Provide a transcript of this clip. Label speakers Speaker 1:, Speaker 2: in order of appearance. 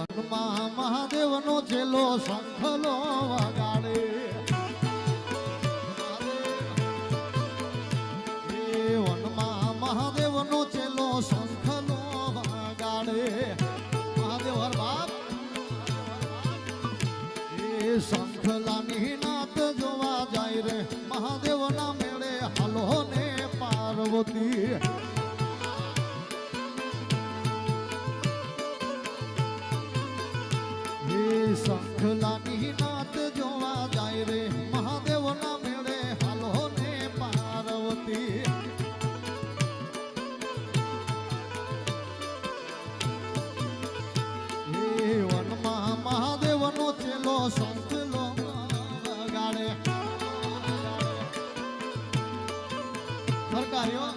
Speaker 1: વનમાં મહાદેવનો ચેલો શંખલો વગાડે. વનમાં મહાદેવનો ચેલો શંખલો વગાડે. મહાદેવ જોવા જાય રે. મહાદેવના મેળે હાલો પાર્વતી. સંખલાની નાત જોવા જાય રે, મહાદેવના મેળે હાલો ને પાર્વતી વનમાં મહાદેવનો ચેલો સંખલો ગાડે સરકાર્યો